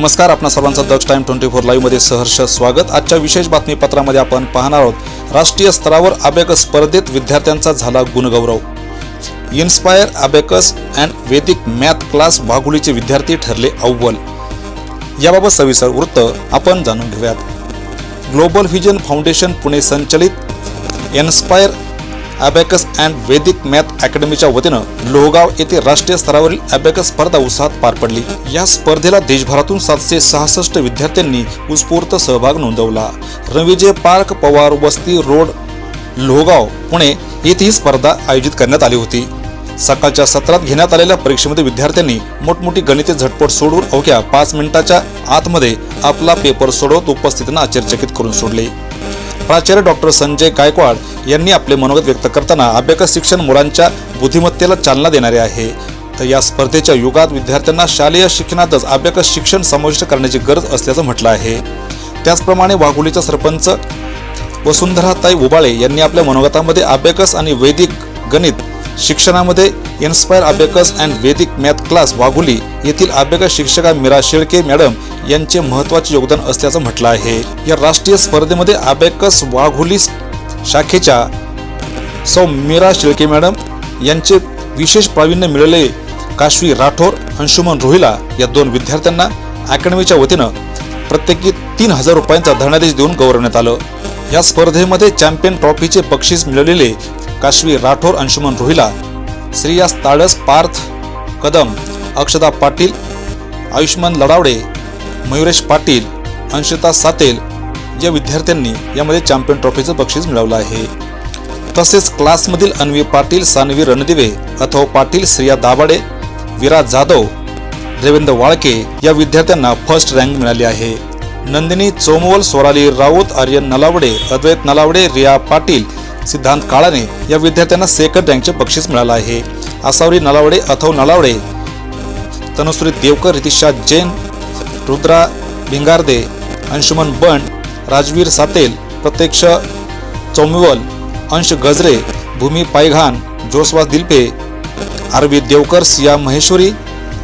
नमस्कार आपणा सर्वांचं दक्ष टाइम ट्वेंटी फोर लाईव्हमध्ये सहर्ष स्वागत. आजच्या विशेष बातमीपत्रामध्ये आपण पाहणार आहोत राष्ट्रीय स्तरावर अबेकस स्पर्धेत विद्यार्थ्यांचा झाला गुणगौरव. Inspire abacus and Vedic math class वाघुलीचे विद्यार्थी ठरले अव्वल. याबाबत सविस्तर वृत्त आपण जाणून घेऊयात. ग्लोबल व्हिजन फाउंडेशन पुणे संचलित inspire abacus and Vedic math अकॅडमीच्या वतीनं लोहगाव येथे राष्ट्रीय स्तरावरील अबॅकस स्पर्धा उत्साहात पार पडली. या स्पर्धेला देशभरातून सातशे सहासष्ट विद्यार्थ्यांनी उत्स्फूर्त सहभाग नोंदवला. रविजय पार्क पवार वस्ती रोड लोहगाव पुणे येथे ही स्पर्धा आयोजित करण्यात आली होती. सकाळच्या सत्रात घेण्यात आलेल्या परीक्षेमध्ये विद्यार्थ्यांनी मोठमोठी गणिते झटपट सोडून अवघ्या पाच मिनिटाच्या आतमध्ये आपला पेपर सोडवत उपस्थितांना आश्चर्यचकित करून सोडले. प्राचार्य डॉक्टर संजय गायकवाड यांनी आपले मनोगत व्यक्त करताना अभ्यास शिक्षण मुलांच्या बुद्धिमत्तेला चालना देणारे आहे. तर या स्पर्धेच्या युगात विद्यार्थ्यांना शालेय शिक्षणातच अभ्यास शिक्षण समाविष्ट करण्याची गरज असल्याचं म्हटलं आहे. त्याचप्रमाणे वाघुलीचा सरपंच वसुंधराताई उबाळे यांनी आपल्या मनोगतामध्ये अबॅकस आणि वैदिक गणित शिक्षणामध्ये inspire abacus and Vedic math class Wagholi येथील अबॅकस शिक्षिका मीरा शेळके मॅडम यांचे महत्त्वाचे योगदान असल्याचं म्हटलं आहे. या राष्ट्रीय स्पर्धेमध्ये अबॅकस वाघोली शाखेच्या सौ मीरा शेळके मॅडम यांचे विशेष प्रावीण्य मिळाले. काशवी राठोर अंशुमन रोहिला या दोन विद्यार्थ्यांना अकॅडमीच्या वतीनं प्रत्येकी तीन हजार रुपयांचा धनादेश देऊन गौरवण्यात आलं. या स्पर्धेमध्ये चॅम्पियन ट्रॉफीचे बक्षीस मिळवलेले काश्वी राठोर अंशुमन रोहिला श्रेयास ताडस पार्थ कदम अक्षता पाटील आयुष्मान लडावडे मयुरेश पाटील अंशिता सातेल या विद्यार्थ्यांनी यामध्ये चॅम्पियन ट्रॉफीचं बक्षीस मिळवलं आहे. तसेच क्लासमधील अन्वी पाटील सानवी रणदिवे अथवा पाटील श्रिया दाभाडे विराज जाधव देवेंद्र वाळके या विद्यार्थ्यांना फर्स्ट रँक मिळाली आहे. नंदिनी चोमवल सोराली राऊत आर्यन नलावडे अद्वैत नलावडे रिया पाटील सिद्धांत काळाने या विद्यार्थ्यांना सेकंड रँकचे बक्षीस मिळालं आहे. आसावरी नलावडे अथव नलावडे तनुश्री देवकर रितिशा जैन रुद्रा भिंगारदे अंशुमन बंड राजवीर सातेल प्रत्यक्ष चौमिवल अंश गजरे भूमी पायघान जोसवास दिलपे आरवी देवकर सिया महेश्वरी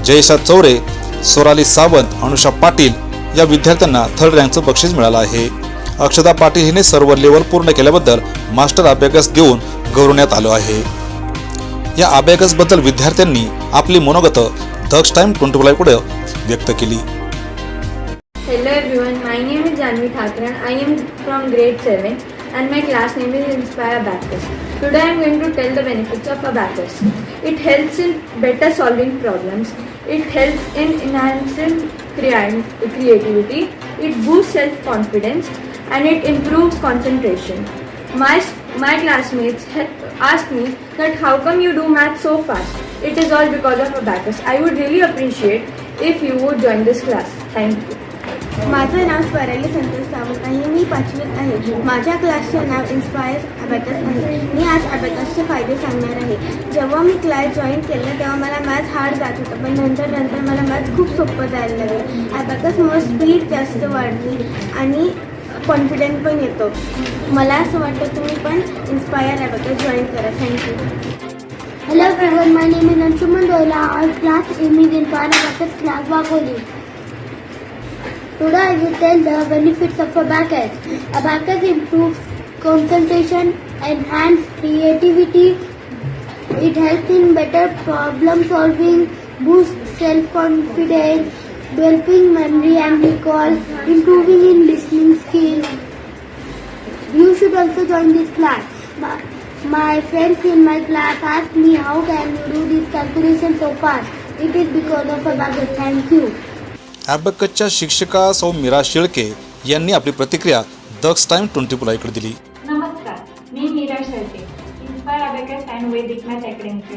जयशा चौरे सोराली सावंत अनुषा पाटील या विद्यार्थ्यांना थर्ड रँकचं बक्षीस मिळालं आहे. अक्षता पाटील हिने सर्व लेवल पूर्ण केल्याबद्दल मास्टर अभ्यास देऊन गौरवण्यात आलं आहे या अभ्यासबद्दल विद्यार्थ्यांनी आपली मनोगत दक्ष टाइम ट्वेंटी पुढे व्यक्त केली Hello everyone, my name is Janvi Thakran. I am from grade 7 and my class name is Inspire Abacus. Today I am going to tell the benefits of Abacus. It helps in better solving problems. It helps in enhancing crea- creativity. It boosts self-confidence and it improves concentration. My, my classmates asked me that how come you do math so fast? It is all because of Abacus. I would really appreciate if you would join this class. Thank you. माझं नाव स्वराली संतोष सावंत आहे मी पाचवीत आहे माझ्या क्लासचे नाव inspire abacus आहे मी आज अबॅकसचे फायदे सांगणार आहे जेव्हा मी क्लास जॉईन केला तेव्हा मला मॅथ्स हार्ड जात होतं पण नंतर नंतर मला मॅथ्स खूप सोपं जायला लागलं अबॅकसमुळे स्पीड जास्त वाढली आणि कॉन्फिडेंट पण येतो. मला असं वाटतं तुम्ही पण इन्स्पायर आहात ते जॉईन करा. थँक्यू हॅलो ब्रेव्हर माने मी नंतर मन दोला आज क्लास ए मी दिन पाहणार class Wagholi today I we tell the benefits of abacus abacus improve concentration enhance creativity it help in better problem solving boost self confidence developing memory and recall, improving in listening skills, you should also join this class. My, my friends in my class asked me how can you do this calculation so fast. It is because of Abacus. Thank you. अबॅकसच्या शिक्षिका सौ मीरा शेळके यांनी आपली प्रतिक्रिया दक्ष time twenty इकडे दिली नमस्कार मी Meera Shelke inspire abacus and Vedic math अकॅडमीचे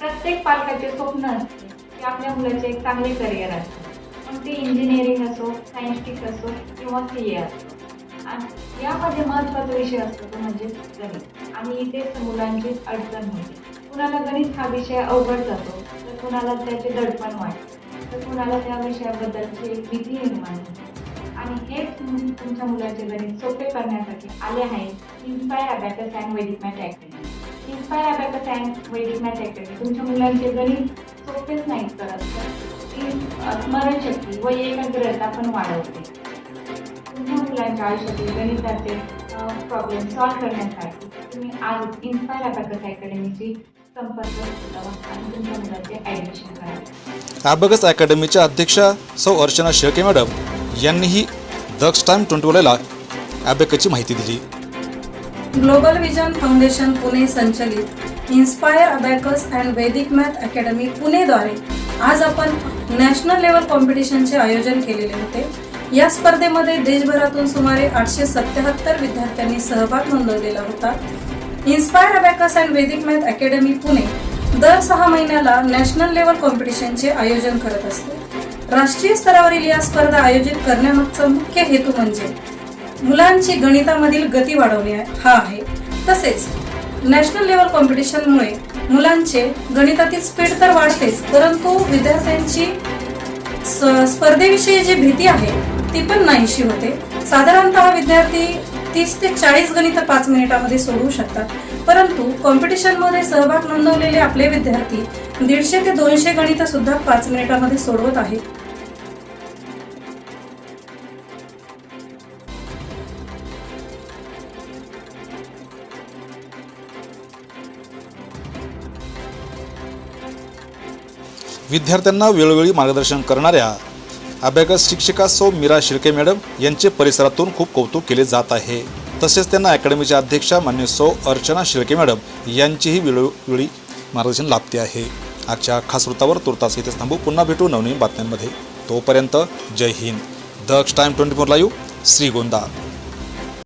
प्रत्येक पालकाचे स्वप्न असते की आपल्या मुलाचे एक चांगले करिअर असते मग ते इंजिनिअरिंग असो सायन्टिस्ट असो किंवा सी ए असो. आणि यामध्ये महत्त्वाचा विषय असतो तो म्हणजे गणित. आणि इथेच मुलांची अडचण होते. कुणाला गणित हा विषय अवघड जातो तर कुणाला त्याचे दडपण वाटते तर कुणाला त्या विषयाबद्दलची एक भीती निर्माण होते. आणि हेच तुमच्या मुलाचे गणित सोपे करण्यासाठी आले आहे inspire abacus and Vedic math academy inspire abacus and Vedic math academy तुमच्या मुलांचे गणित सोपेच नाही करत. तर स्मरणशक्ती व एकाग्रता पण वाढवते. तुमच्या मुलांच्या आयुष्यातील गणिताचे प्रॉब्लेम सॉल्व्ह करण्यासाठी तुम्ही आज इन्स्पायर अबॅकस अकॅडमीची संपर्क साधावा आणि तुमच्या मुलाचे ॲडमिशन करा. ॲबॅकस अकॅडमीच्या अध्यक्षा सौ अर्चना शेळके मॅडम यांनीही दक्ष टाईम ट्वेंटी फोरला ॲबॅकसची माहिती दिली. ग्लोबल विजन फाउंडेशन पुणे संचलित inspire abacus and Vedic math academy पुणेद्वारे आज आपण नॅशनल लेवल कॉम्पिटिशनचे आयोजन केलेले होते. या स्पर्धेमध्ये देशभरातून सुमारे आठशे सत्याहत्तर विद्यार्थ्यांनी सहभाग नोंदवलेला होता. Inspire abacus and Vedic math academy Pune दर सहा महिन्याला नॅशनल लेवल कॉम्पिटिशनचे आयोजन करत असते. राष्ट्रीय स्तरावरील या स्पर्धा आयोजित करण्यामागचा मुख्य हेतू म्हणजे मुलांची गणितामधील गती वाढवणे हा आहे. तसेच नॅशनल लेवल कॉम्पिटिशनमुळे मुलांचे गणितातील स्पीड तर वाढतेच परंतु विद्यार्थ्यांची स- स्पर्धेविषयी जी भीती आहे ती पण नाहीशी होते. साधारणतः विद्यार्थी तीस ते चाळीस गणित पाच मिनिटामध्ये सोडवू शकतात. परंतु कॉम्पिटिशनमध्ये सहभाग नोंदवलेले आपले विद्यार्थी दीडशे ते दोनशे गणित सुद्धा पाच मिनिटामध्ये सोडवत आहेत. विद्यार्थ्यांना वेळोवेळी मार्गदर्शन करणाऱ्या अभ्यागत शिक्षिका सौ मीरा शिर्के मॅडम यांचे परिसरातून खूप कौतुक केले जात आहे. तसेच त्यांना अकॅडमीच्या अध्यक्षा मान्य सौ अर्चना शिर्के मॅडम यांचीही वेळोवेळी मार्गदर्शन लाभते आहे. आजच्या खास वृत्तावर तुर्तास इथेच थांबू. पुन्हा भेटू नवनवीन बातम्यांमध्ये. तोपर्यंत Jai Hind. Daksh time twenty four live Shrigonda.